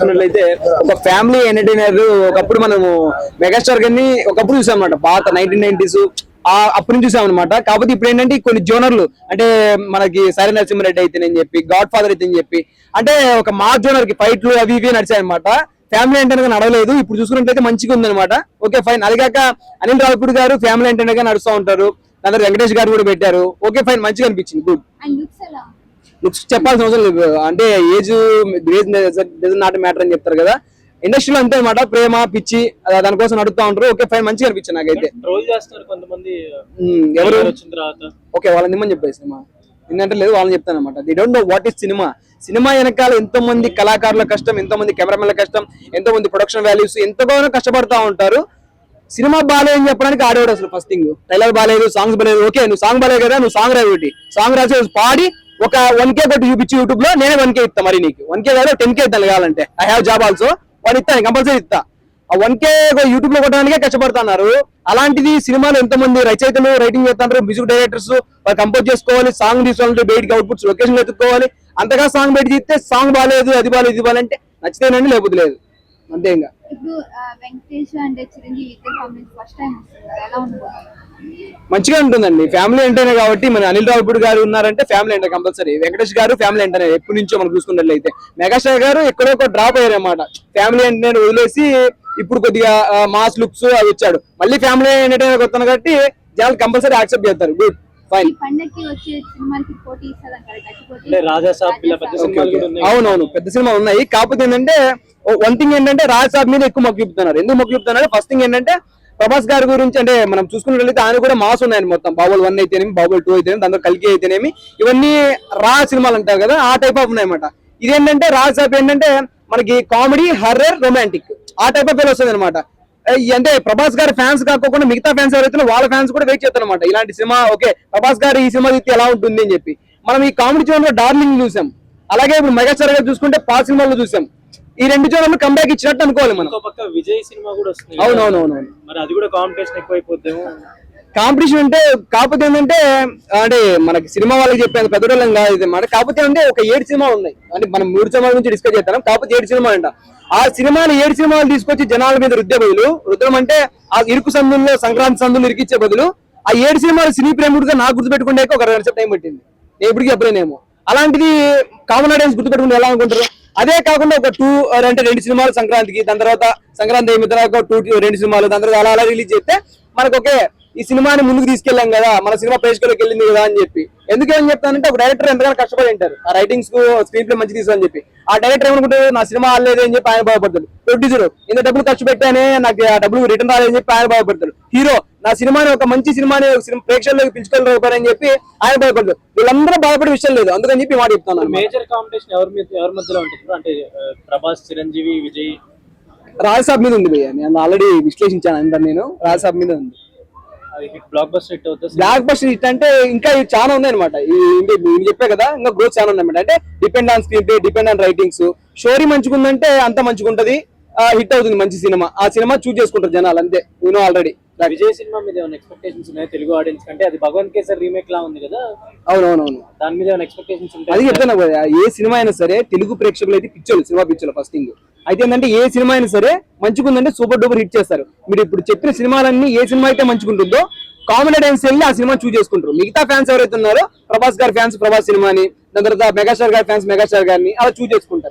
చూస్తున్నట్లయితే ఒక family entertainer ఒకప్పుడు మనము మెగాస్టార్ గారిని ఒకప్పుడు చూసాం అనమాట పాత నైన్టీన్ నైన్టీస్ ఆ అప్పటి నుంచి చూసాం అనమాట కాకపోతే ఇప్పుడు ఏంటంటే కొన్ని జోనర్లు అంటే మనకి సరే నరసింహారెడ్డి అయితేనని చెప్పి గాడ్ ఫాదర్ అయితే చెప్పి అంటే ఒక మా జోనర్కి ఫైట్లు అవి ఇవి నడిచాయి అనమాట ఫ్యామిలీ ఎంటర్టైనర్ నడవలేదు. ఇప్పుడు చూసుకున్నట్లయితే మంచిగా ఉందన్నమాట. ఓకే ఫైన్ అదిగాక అనిల్ రావుపూడి గారు ఫ్యామిలీ ఎంటర్టైనర్గా నడుస్తూ ఉంటారు. దాని వెంకటేష్ గారు కూడా పెట్టారు. ఓకే ఫైన్ మంచిగా అనిపించింది. గుడ్ లుక్స్ చెప్పాల్సిన అవసరం లేదు. అంటే ఏజ్ ఏజ్ నాట్ మ్యాటర్ అని చెప్తారు కదా. ఇండస్ట్రీలో అంతే అనమాట ప్రేమ పిచ్చి దానికోసం నడుస్తూ ఉంటారు. ఓకే ఫైన్ మంచిగా అనిపించింది నాకైతే. ట్రోల్ చేస్తారు కొంతమంది. ఎవరు? వచ్చిన తర్వాత? ఓకే వాళ్ళని నిమ్మని చెప్పేసి సినిమా. నిన్నంటే లేదు వాళ్ళని చెప్తాను అనమాట they don't know what is cinema cinema వెనకాల ఎంతో మంది కళాకారుల కష్టం ఎంతో మంది కెమెరామెన్ల కష్టం ఎంతో మంది ప్రొడక్షన్ వాల్యూస్ ఎంతగానో కష్టపడతా ఉంటారు. సినిమా బాగాలేదు అని చెప్పడానికి ఆడేవాడు అసలు ఫస్ట్ థింగ్ ట్రైలర్ బాగాలేదు సాంగ్స్ బాగాలేదు ఓకే నువ్వు సాంగ్ బాగాలేదు కదా నువ్వు సాంగ్ ఒకటి. సాంగ్ రాసి పాడి ఒక వన్ కే కొట్టి చూపించి యూట్యూబ్లో నేనే వన్ కే ఇస్తా మరి నీకు. వన్ కే కాదు టెన్ కే ఇస్తాను కావాలంటే. ఐ హావ్ జాబ్ ఆల్సో వాడు ఇస్తాను కంపల్సరీ ఇస్తా. ఆ వన్ కే యూట్యూబ్లో కొట్టడానికే కష్టపడుతున్నారు. అలాంటిది సినిమాలు ఎంతో మంది రచయితలు రైటింగ్ చేస్తున్నారు మ్యూజిక్ డైరెక్టర్స్ వాళ్ళు కంపోజ్ చేసుకోవాలి సాంగ్ తీసుకోవాలంటే బయటికి అవుట్పుట్స్ లొకేషన్ ఎత్తుకోవాలి అంతగా సాంగ్ బయట తీస్తే సాంగ్ బాగాలేదు అది బాగాలేదు ఇది బాగాలంటే నచ్చితేనండి లేకపోతే లేదు. అంతే ఇంకా. ఇప్పుడు వెంకటేష్ చిరంజీవి ఫస్ట్ టైం వస్తుంది ఎలా మంచిగా ఉంటుందండి. ఫ్యామిలీ ఎంటనే కాబట్టి మన అనిల్ రావుపూడి గారు ఉన్నారంటే ఫ్యామిలీ ఎంటర్ కంపల్సరీ వెంకటేష్ గారు ఫ్యామిలీ ఎంటనే ఎప్పటి నుంచో మనం చూసుకున్నట్లయితే. మెగాస్టార్ గారు ఎక్కడో ఒక డ్రాప్ అయ్యారు అనమాట ఫ్యామిలీ ఎంటర్టైనర్ వదిలేసి ఇప్పుడు కొద్దిగా మాస్ లుక్స్ అవి వచ్చాడు. మళ్ళీ ఫ్యామిలీ ఎంటర్టైనర్ వస్తాను కాబట్టి జనాలు కంపల్సరీ యాక్సెప్ట్ చేస్తారు. గుడ్ ఫైన్ ఈ పండగకి వచ్చే సినిమాలకి పోటీ ఇస్తారు? అంటారు గట్టి పోటీ అంటే రాజా సాబ్ ఇలా పెద్ద సినిమాలు కూడా ఉన్నాయి. అవునవును పెద్ద సినిమా ఉన్నాయి. కాకపోతే ఏంటంటే వన్ థింగ్ ఏంటంటే రాజ్ సాబ్ మీద ఎక్కువ మొక్కు చూపుతున్నారు. ఎందుకు మొక్కు చూపుతున్నారు? ఫస్ట్ థింగ్ ఏంటంటే ప్రభాస్ గారి గురించి అంటే మనం చూసుకున్నట్లయితే ఆయన కూడా మాస్ ఉన్నాయని మొత్తం. బాబుల్ వన్ అయితేనేమి బాబుల్ టూ అయితేనేమి దాంతో కలిగి అయితేనేమి ఇవన్నీ రా సినిమాలు అంటారు కదా ఆ టైప్ ఆఫ్ ఉన్నాయన్నమాట. ఇదేంటంటే రాజ్ సాబ్ ఏంటంటే మనకి కామెడీ హర్రర్ రొమాంటిక్ ఆ టైప్ ఆఫ్ పేరు వస్తుంది అనమాట అంటే ప్రభాస్ గారి ఫ్యాన్స్ కాకుండా మిగతా ఫ్యాన్స్ ఎవరైతే వాళ్ళ ఫ్యాన్స్ కూడా వెయిట్ చేస్తారు అనమాట ఇలాంటి సినిమా ఓకే ప్రభాస్ గారు ఈ సినిమా తీస్తే ఎలా ఉంటుంది అని చెప్పి. మనం ఈ కామెడీ జోన్ డార్లింగ్ చూసాం. అలాగే ఇప్పుడు మెగాస్టార్ గారు చూసుకుంటే పాత సినిమాలో చూసాం. ఈ రెండు జోన్లు కంబ్యాక్ ఇచ్చినట్టు అనుకోవాలి మనం. విజయ్ సినిమా కూడా వస్తుంది. అవునవునవును మరి అది కూడా కాంపిటీషన్ ఎక్కువైపోద్దేమో. కాంపిటీషన్ అంటే కాకపోతే ఏంటంటే అంటే మనకి సినిమా వాళ్ళకి చెప్పేది పెద్ద కాదు ఇది మాట. కాకపోతే అంటే ఒక ఏడు సినిమాలు ఉన్నాయి. అంటే మనం మూడు సినిమాల గురించి డిస్కస్ చేస్తాం కాకపోతే ఏడు సినిమాలు అంట. ఆ సినిమాలు ఏడు సినిమాలు తీసుకొచ్చి జనాల మీద రుద్దే బదులు రుద్దడం అంటే ఆ ఇరుకు సందుల్లో సంక్రాంతి సందులు ఇరికిచ్చే బదులు ఆ ఏడు సినిమాలు సినీ ప్రేముడిగా నాకు గుర్తుపెట్టుకుంటే ఒక రెండు టైం పట్టింది. నేను ఇప్పటికీ చెప్పలేనేమో. అలాంటిది కామన్ ఆడియన్స్ గుర్తుపెట్టుకుంటే ఎలా అనుకుంటారు? అదే కాకుండా ఒక టూ అంటే రెండు సినిమాలు సంక్రాంతికి దాని తర్వాత సంక్రాంతి అయిన తర్వాత టూ రెండు సినిమాలు దాని తర్వాత అలా అలా రిలీజ్ చేస్తే మనకు ఒకే ఈ సినిమాని ముందుకు తీసుకెళ్ళాం కదా మన సినిమా ప్రేక్షకులకు వెళ్ళింది కదా అని చెప్పి. ఎందుకు ఏం చెప్తానంటే ఒక డైరెక్టర్ ఎంతగానో కష్టపడి ఉంటారు. ఆ రైటింగ్స్కు స్క్రీన్ ప్లే మంచి తీసుకోని చెప్పి. ఆ డైరెక్టర్ ఏమనుకుంటారు నా సినిమా ఆడలేదు అని చెప్పి ఆయన బాధపడతాడు. ప్రొడ్యూసర్ ఇంత డబ్బులు ఖర్చు పెట్టానే నాకు ఆ డబ్బులు రిటర్న్ రాలేదని చెప్పి ఆయన బాధపడతాడు. హీరో నా సినిమాని ఒక మంచి సినిమాని ప్రేక్షకులకు పిలుచుకోలేకపోయారని చెప్పి ఆయన బాధపడతాడు. వీళ్ళందరూ బాధపడే విషయం లేదు. అందుకని చెప్పి మాట చెప్తాను. మేజర్ కాంపిటీషన్ ఎవరి మీద ఎవరి మధ్యలో ఉంటుంది? అంటే ప్రభాస్ చిరంజీవి విజయ్? రాజసాబ్ మీద ఉంది భయ్య. నేను ఆల్రెడీ విశ్లేషించాను అంతా నేను. రాజసాబ్ మీద ఉంది. బ్లాక్ బస్టర్ హిట్ అవుతుంది. బ్లాక్ బస్టర్ హిట్ అంటే ఇంకా ఇవి చాలా ఉన్నాయి అనమాట నేను చెప్పే కదా ఇంకా గ్రోత్ చాలా ఉన్నాయి అంటే depend on screenplay depend on writings story మంచిగుందంటే అంత మంచిగుంటది హిట్ అవుతుంది మంచి సినిమా ఆ సినిమా చూస్ చేసుకుంటారు జనాలు అంతే. యూనో ఆల్రెడీ విజయ్ సినిమా మీద ఏమైనా ఎక్స్పెక్టేషన్స్ ఉన్నాయి? తెలుగు ఆడియన్స్ కంటే? అది భగవాన్ కేసర్ రీమేక్ లా ఉంది కదా? అవునవునవును. దాని మీద ఏమైనా ఎక్స్పెక్టేషన్స్ అది ఉంటాయి చెప్తాను కదా ఏ సినిమా అయినా సరే తెలుగు ప్రేక్షకులు అయితే పిచ్చోళ్ళు సినిమా పిచ్చోళ్ళు ఫస్ట్ థింగ్ అయితే ఏంటంటే ఏ సినిమా అయినా సరే మంచిగుందంటే సూపర్ డూపర్ హిట్ చేస్తారు. మీరు ఇప్పుడు చెప్పిన సినిమాలన్నీ ఏ సినిమా అయితే మంచిగుంటుందో కామన్ ఆడియన్స్ వెళ్ళి ఆ సినిమా చూస్ చేసుకుంటారు. మిగతా ఫ్యాన్స్ ఎవరైతే ఉన్నారో ప్రభాస్ గారి ఫ్యాన్స్ ప్రభాస్ సినిమాని దాని తర్వాత మెగాస్టార్ గారి ఫ్యాన్స్ మెగాస్టార్ గారిని అలా చూస్ చేసుకుంటారు.